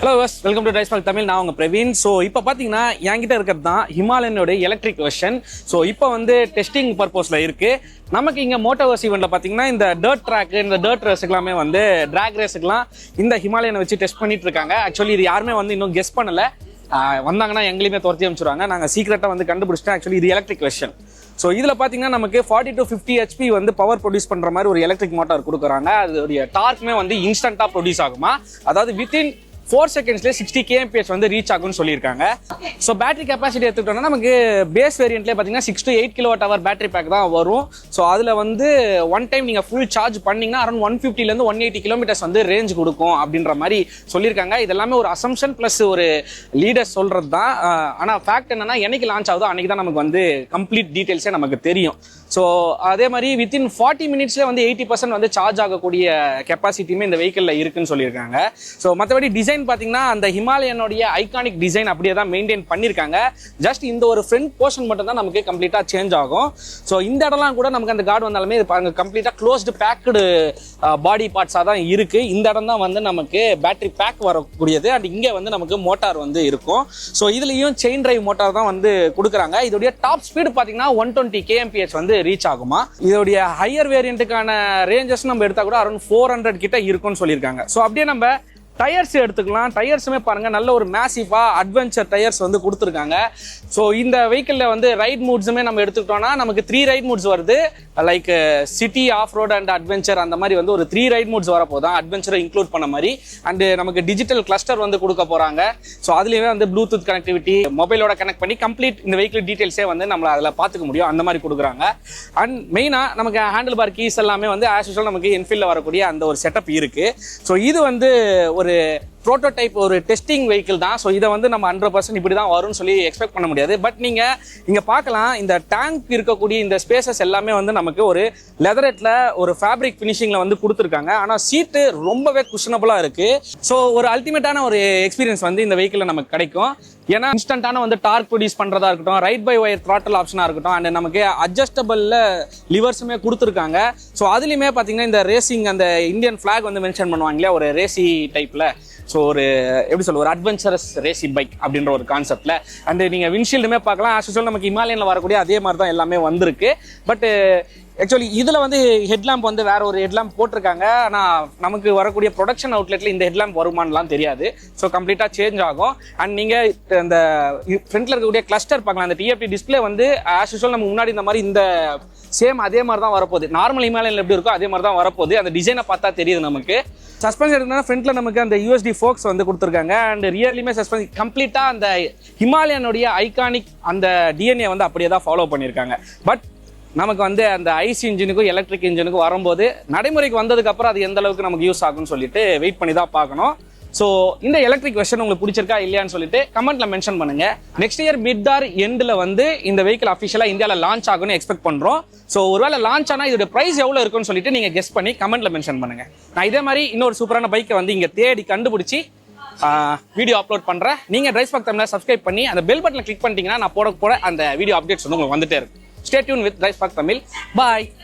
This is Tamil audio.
Hello was welcome to Ties Tamil நான் உங்கள் பிரவீன். ஸோ இப்போ பார்த்தீங்கன்னா என்கிட்ட இருக்கிறது தான் ஹிமாலயனோட எலக்ட்ரிக் வெர்ஷன் ஸோ இப்போ வந்து டெஸ்டிங் பர்பஸில் இருக்குது நமக்கு இங்கே மோட்டோவர்ஸ் ஈவெண்ட்டில் பார்த்தீங்கன்னா இந்த டர்ட் ட்ராக்கு இந்த டர்ட் ரேஸுக்கெல்லாமே வந்து ட்ராக் ரேஸுக்கெல்லாம் இந்த ஹிமாலயனை வச்சு டெஸ்ட் பண்ணிட்டு இருக்காங்க. ஆக்சுவலி இது யாருமே வந்து இன்னும் கெஸ் பண்ணலை. வந்தாங்கன்னா எங்களையுமே துரத்தி அமைச்சிருவாங்க நாங்கள் சீக்கிரட்டாக வந்து கண்டுபிடிச்சிட்டோம் ஆக்சுவலி இது எலக்ட்ரிக் வெர்ஷன் ஸோ இதில் பார்த்தீங்கன்னா நமக்கு ஃபார்ட்டி டு ஃபிஃப்டி ஹெச்பி வந்து பவர் ப்ரொடியூஸ் பண்ணுற மாதிரி ஒரு எலக்ட்ரிக் மோட்டார் கொடுக்குறாங்க. அதோடைய டார்க்குமே வந்து இன்ஸ்டண்ட்டாக ப்ரொடியூஸ் ஆகுமா? அதாவது வித்தின் ஃபோர் செகண்ட்ஸ்லேயே சிக்ஸ்டி கேஎம்பிஎஸ் வந்து ரீச் ஆகும்னு சொல்லியிருக்காங்க. ஸோ பேட்டரி கெப்பாசிட்டி எடுத்துக்கிட்டோம்னா நமக்கு பேஸ் வேரியண்ட்லேயே பார்த்தீங்கன்னா six to eight kilowatt hour battery pack தான் வரும். ஸோ அதில் வந்து ஒன் டைம் நீங்கள் ஃபுல் சார்ஜ் பண்ணீங்கன்னா அரௌண்ட் ஒன் ஃபிஃப்டிலேருந்து ஒன் எயிட்டி கிலோமீட்டர்ஸ் வந்து ரேஞ்ச் கொடுக்கும் அப்படின்ற மாதிரி சொல்லியிருக்காங்க. இதெல்லாமே ஒரு அசம்ஷன் ப்ளஸ் ஒரு லீடர் சொல்கிறது தான். ஆனால் ஃபேக்ட் என்னென்னா என்னைக்கு லான்ச் ஆகுதோ அன்னைக்கு தான் நமக்கு வந்து கம்ப்ளீட் டீட்டெயில்ஸே நமக்கு தெரியும். ஸோ அதே மாதிரி வித்தின் ஃபார்ட்டி மினிட்ஸ்லேயே வந்து எயிட்டி பர்சன்ட் வந்து சார்ஜ் ஆகக்கூடிய கெப்பாசிட்டியுமே இந்த வெஹிக்கிளில் இருக்குன்னு சொல்லியிருக்காங்க. ஸோ மற்றபடி டிசைன் பார்த்தீங்கன்னா அந்த ஹிமாலயனுடைய ஐகானிக் டிசைன் அப்படியே தான் மெயின்டைன் பண்ணியிருக்காங்க ஜஸ்ட் இந்த ஒரு ஃப்ரண்ட் போர்ஷன் மட்டும் தான் நமக்கு கம்ப்ளீட்டாக சேஞ்ச் ஆகும். ஸோ இந்த இடம்லாம் கூட நமக்கு அந்த கார்டு வந்தாலுமே பாருங்க கம்ப்ளீட்டாக க்ளோஸ்டு பேக்குடு பாடி பார்ட்ஸாக தான் இருக்கு. இந்த இடம் தான் வந்து நமக்கு பேட்டரி பேக் வரக்கூடியது. அண்ட் இங்கே வந்து நமக்கு மோட்டார் வந்து இருக்கும். ஸோ இதுலேயும் செயின் டிரைவ் மோட்டார் தான் வந்து கொடுக்குறாங்க. இதோடைய டாப் ஸ்பீடு பார்த்தீங்கன்னா ஒன் டுவெண்ட்டி கேஎம்பிஎச் வந்து ரீச் ஆகுமா? இதோடைய ஹையர் வேரியண்ட்டுக்கான ரேஞ்சஸ் நம்ம எடுத்தா கூட அரௌண்ட் ஃபோர் ஹண்ட்ரட் கிட்ட இருக்கும்னு சொல்லியிருக்காங்க. ஸோ அப்படியே நம்ம டயர்ஸ் எடுத்துக்கலாம். டயர்ஸுமே பாருங்கள் நல்ல ஒரு மேசிஃபாக அட்வென்ச்சர் டயர்ஸ் வந்து கொடுத்துருக்காங்க. ஸோ இந்த வெஹிக்கிளில் வந்து ரைட் மூட்ஸுமே நம்ம எடுத்துக்கிட்டோம்னா நமக்கு த்ரீ ரைட் மூட்ஸ் வருது. Like city off road and adventure அந்த மாதிரி வந்து ஒரு த்ரீ ரைட் மூட்ஸ் வரப்போதான் அட்வென்ச்சரை இன்க்ளூட் பண்ண மாதிரி. அண்டு நமக்கு டிஜிட்டல் கிளஸ்டர் வந்து கொடுக்க போறாங்க. ஸோ அதுலேயுமே வந்து ப்ளூடூத் கனெக்டிவிட்டி மொபைலோட கனெக்ட் பண்ணி கம்ப்ளீட் இந்த வெஹிக்கிள் டீட்டெயில்ஸே வந்து நம்மளை அதில் பார்த்துக்க முடியும். அந்த மாதிரி கொடுக்குறாங்க. அண்ட் மெயினாக நமக்கு ஹேண்டில் பார் கீஸ் எல்லாமே வந்து ஆஸ் யூஸ்வல் நமக்கு என்ஃபீல்டில் வரக்கூடிய அந்த ஒரு செட்டப் இருக்குது ஸோ இது வந்து ஒரு で ப்ரோட்டோடைப் ஒரு டெஸ்டிங் வெஹிக்கிள் தான். ஸோ இதை வந்து நம்ம ஹண்ட்ரட் பர்சன்ட் இப்படி தான் வரும்னு சொல்லி எக்ஸ்பெக்ட் பண்ண முடியாது. பட் நீங்கள் இங்கே பார்க்கலாம் இந்த டேங்க் இருக்கக்கூடிய இந்த ஸ்பேசஸ் எல்லாமே வந்து நமக்கு ஒரு லெதரெட்டில் ஒரு ஃபேப்ரிக் ஃபினிஷிங்கில் வந்து கொடுத்துருக்காங்க. ஆனால் சீட்டு ரொம்பவே குஷனபுளாக இருக்குது ஸோ ஒரு அல்டிமேட்டான ஒரு எக்ஸ்பீரியன்ஸ் வந்து இந்த வெஹிக்கிளில் நமக்கு கிடைக்கும். ஏன்னா இன்ஸ்டன்ட்டான வந்து டார்க் ப்ரொடியூஸ் பண்ணுறதா இருக்கட்டும் ரைட் பை ஒயர் த்ராட்டல் ஆப்ஷனாக இருக்கட்டும் அண்ட் நமக்கு அட்ஜஸ்டபிளில் லிவர்ஸுமே கொடுத்துருக்காங்க. ஸோ அதுலேயுமே பார்த்தீங்கன்னா இந்த ரேசிங் அந்த இந்தியன் ஃப்ளாக் வந்து மென்ஷன் பண்ணுவாங்க இல்லையா? ஒரு ரேசி டைப்பில் ஸோ ஒரு எப்படி சொல்ல ஒரு அட்வென்ச்சரஸ் ரேசி பைக் அப்படின்ற ஒரு கான்செப்டில் அண்ட் நீங்கள் விண்ஷீல்டுமே பார்க்கலாம். ஆஸ் யூஸ்வல் நமக்கு இமாலயனில் வரக்கூடிய அதே மாதிரி தான் எல்லாமே வந்திருக்கு. பட் ஆக்சுவலி இதில் வந்து ஹெட்லாம்ப் வந்து வேற ஒரு ஹெட்லாம்ப் போட்டிருக்காங்க. ஆனால் நமக்கு வரக்கூடிய ப்ரொடக்ஷன் அவுட்லெட்டில் இந்த ஹெட்லாம்ப் வருமானலாம் தெரியாது. ஸோ கம்ப்ளீட்டாக சேஞ்ச் ஆகும். அண்ட் நீங்கள் இந்த ஃப்ரண்ட்டில் இருக்கக்கூடிய கிளஸ்டர் பார்க்கலாம். அந்த டிஎஃப்டி டிஸ்பிளே வந்து ஆஸ் யூஸ்வல் நம்ம முன்னாடி இந்த மாதிரி இந்த சேம் அதே மாதிரி தான் வரப்போகுது. நார்மல் இமாலயனில் எப்படி இருக்கோ அதே மாதிரி தான் வரப்போகுது. அந்த டிசைனை பார்த்தா தெரியுது நமக்கு. சஸ்பென்ஸ் எடுக்கணும்னா ஃப்ரண்ட்டில் நமக்கு அந்த யூஎஸ்டி ஃபோக்ஸ் வந்து கொடுத்துருக்காங்க. அண்ட் ரியர்லியுமே சஸ்பென்ஸ் கம்ப்ளீட்டாக அந்த ஹிமாலயனுடைய ஐகானிக் அந்த டிஎன்ஏ வந்து அப்படியே தான் ஃபாலோ பண்ணியிருக்காங்க. பட் நமக்கு வந்து அந்த ஐசி இன்ஜினுக்கும் எலக்ட்ரிக் இன்ஜினுக்கும் வரும்போது நடைமுறைக்கு வந்ததுக்கப்புறம் அது எந்த அளவுக்கு நமக்கு யூஸ் ஆகும்னு சொல்லிட்டு வெயிட் பண்ணி தான் பார்க்கணும். ஸோ இந்த எலக்ட்ரிக் வெர்ஷன் உங்களுக்கு பிடிச்சிருக்கா இல்லையான்னு சொல்லிட்டு கமெண்ட்ல மென்ஷன் பண்ணுங்க. நெக்ஸ்ட் இயர் மிட் ஆர் எண்டில் வந்து இந்த வெஹிக்கிள் அஃபிஷியலாக இந்தியாவில் லான்ச் ஆகும்னு எக்ஸ்பெக்ட் பண்ணுறோம் ஸோ ஒருவேளை லான்ச் ஆனால் இதோட பிரைஸ் எவ்வளோ இருக்குன்னு சொல்லிட்டு நீங்கள் கெஸ்ட் பண்ணி கமெண்ட்ல மென்ஷன் பண்ணுங்க. நான் இதே மாதிரி இன்னொரு சூப்பரான பைக்கை வந்து இங்கே தேடி கண்டுபிடிச்சி வீடியோ அப்லோட் பண்ணுறேன் நீங்கள் ட்ரைஸ் பக்கத்தில் சப்ஸ்கிரைப் பண்ணி அந்த பெல் பட்டனை கிளிக் பண்ணிட்டீங்கன்னா நான் போட போட அந்த வீடியோ அப்டேட்ஸ் வந்து உங்களுக்கு வந்துட்டே இருக்கும். Stay tuned with Tries bug Tamil boy